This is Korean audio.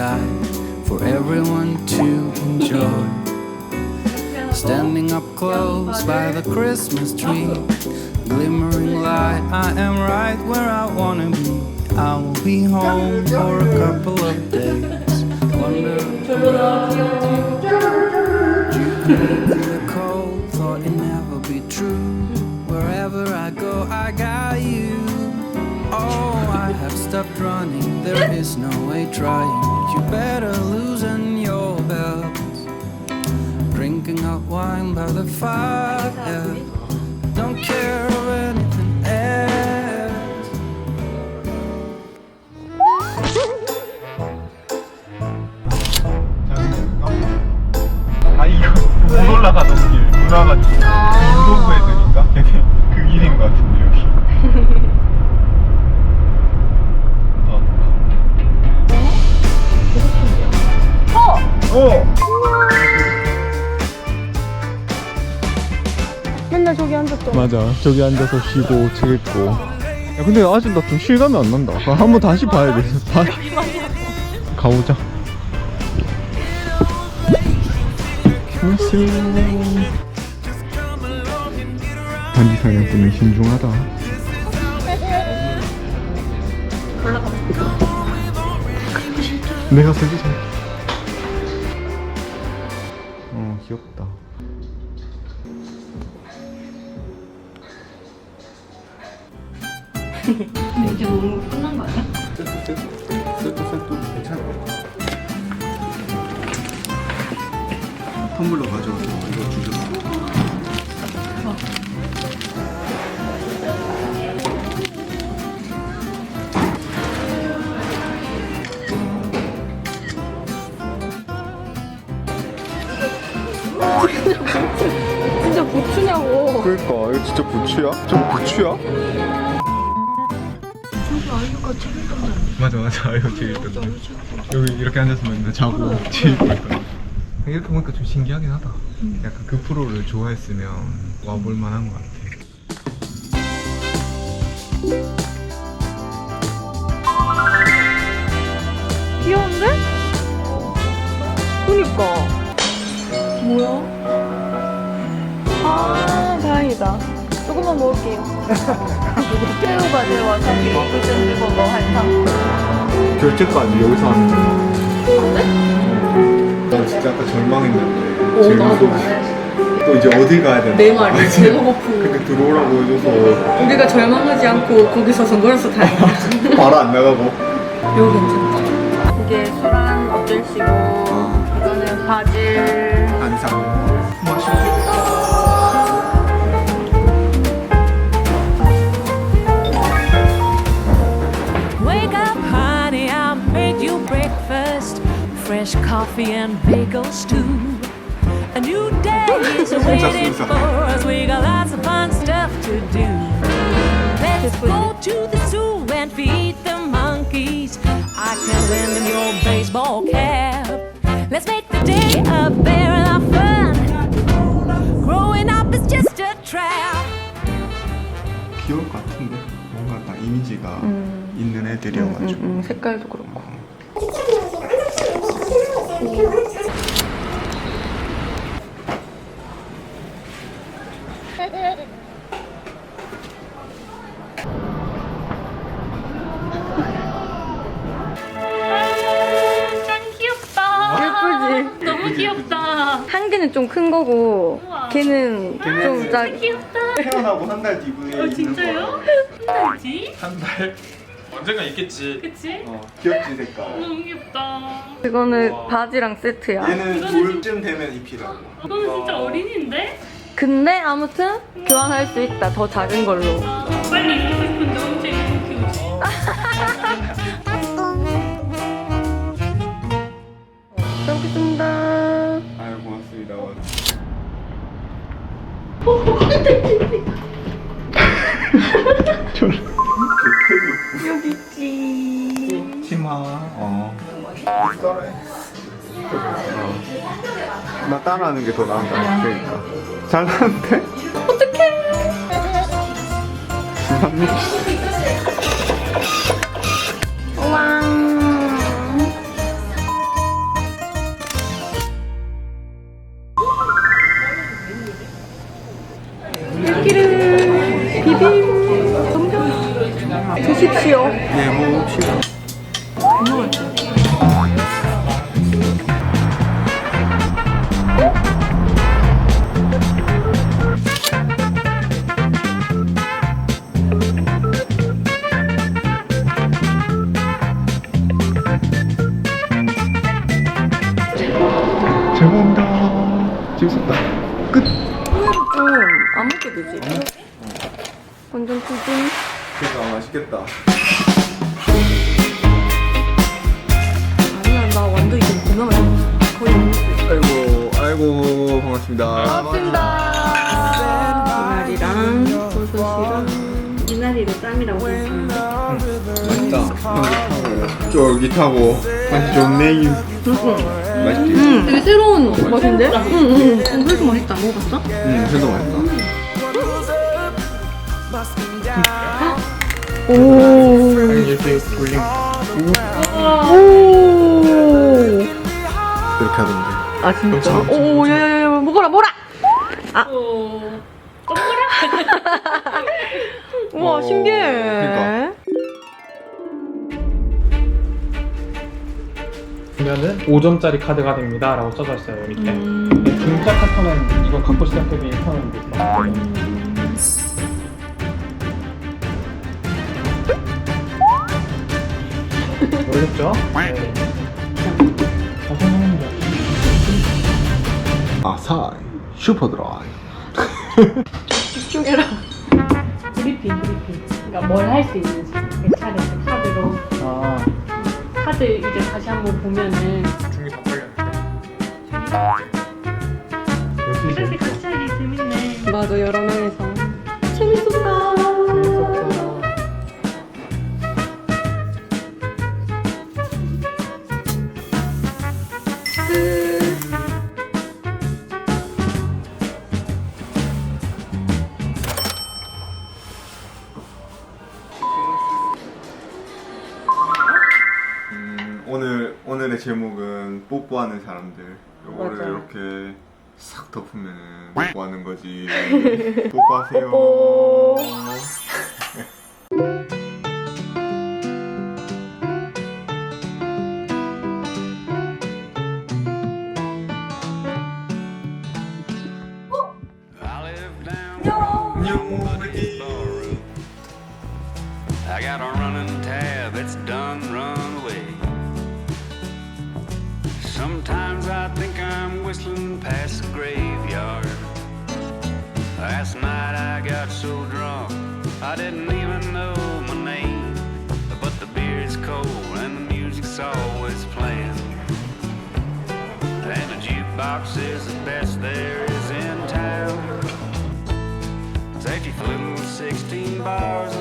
inside for everyone to enjoy. Standing up close by the Christmas tree, glimmering light, I am right where I wanna be. I will be home for a couple of days. Wonder the cold thought it never be true. Wherever I go, I got you. Oh, I have stopped running. There is no way trying. You better loosen your belt. Drinking hot wine by the fire. Don't care 맞아. 저기 앉아서 쉬고 책 읽고. 야 근데 아직 나 좀 실감이 안 난다. 한번 다시 봐야 돼. 봐. 가보자. 안녕 반지 사냥 때문에 신중하다. 내가 설계 잘 선물로 가져와서 이거 주셨어. 진짜 부추냐고. 그러니까 이거 진짜 부추야? 저 부추야? 맞아 맞아 이거 제일 뜬다 여기 이렇게 앉았으면 나 자고 제일 뜬다 이렇게 보니까 좀 신기하긴 하다 약간 그 프로를 좋아했으면 와볼 만한 것 같아 귀여운데? 그니까. 뭐야? 아, 다행이다. 조금만 먹을게요. 새우 바질 와사비 샌드버거 한상. 결제까지 여기서 하는 거야? 나 진짜 아까 절망했는데 오, 나도. 또, 또 이제 어디 가야 되나 내 말이 배가 고프. 근데 들어오라고 해줘서 우리가 절망하지 않고 거기서 선거라서 다행이다. 바로 안 나가고 이거 괜찮다. 이게 술안 어쩔 시고, 이거는 바질. 안상 맛있어 coffee and bagels too. A new day is waiting 진짜. for us. We got lots of fun stuff to do. Let's go to the zoo and feed the monkeys. I can lend them your baseball cap. Let's make the day a barrel of fun. Growing up is just a trap. 귀여울 것 같은데 뭔가 다 이미지가 있는 애들이어가지고 음, 색깔도 그렇고. 짱 귀엽다. 예쁘지? 너무 귀엽다. 한 개는 좀 큰 거고, 우와. 걔는 좀 작. 귀엽다. 태어나고 한 달 뒤에 어, 진짜요? 한달지? 한달 언젠가 있겠지. 그치? 어, 귀엽지 색깔 너무 귀엽다. 그거는 바지랑 세트야. 얘는 돌쯤 되면 입히라고 너는 진짜 어린인데? 근데 아무튼 교환할 수 있다. 더 작은 걸로. 아, 빨리 싶 여기 있지. 치마. 어. 썰어 나 따라하는 게 더 나은다 그러니까. 잘 나는데? 어떡해 죄송합니다. 재밌었다. 끝. 좀안 먹게 되지. 완전 푸짐. 그러니까 맛있겠다. 아니야, 나 완전 이거 맛있어. 거의 못 먹겠어. 아이고, 아이고, 반갑습니다. 반갑습니다. 미나리랑 버섯이랑 미나리로 쌈이라고 했습니다. 맛있다. 쫄깃하고 맛이 좋네. 맛있지? 음, 되게 새로운 맛인데? 응, 응. 응, 그래서 맛있다. 먹어봤어? 음, 그래도 맛있다. 오. 이렇게 돌림 오. 이렇게 하던데. 아, 진짜? 오, 야, 야, 야, 먹어라, 먹어라! 어... 우와, 어, 신기해. 그러니까. 보면은 5점짜리 카드가 됩니다 라고 써져 있어요 밑에 음. 등짝 카터는 이거 갖고 시작해도 편한 거 모르겠죠? 네. 아사히 슈퍼드라이. 집중해라. 브리핑 브리핑 그러니까 뭘 할 수 있는지 그 차례 카드로 아, 카드 이제 다시 한번 보면은 중이 다 빨렸는데 역시 이렇게 하기 재밌네. 맞아, 여러 명이서. 제목은 뽀뽀하는 사람들. 요거를 맞아. 이렇게 싹 덮으면은 뽀뽀하는 거지. 뽀뽀하세요. 뽀뽀. I got a running tab, it's done run Sometimes I think I'm whistling past the graveyard. Last night I got so drunk, I didn't even know my name. But the beer is cold and the music's always playing. And the jukebox is the best there is in town. Safety for little 16 bars.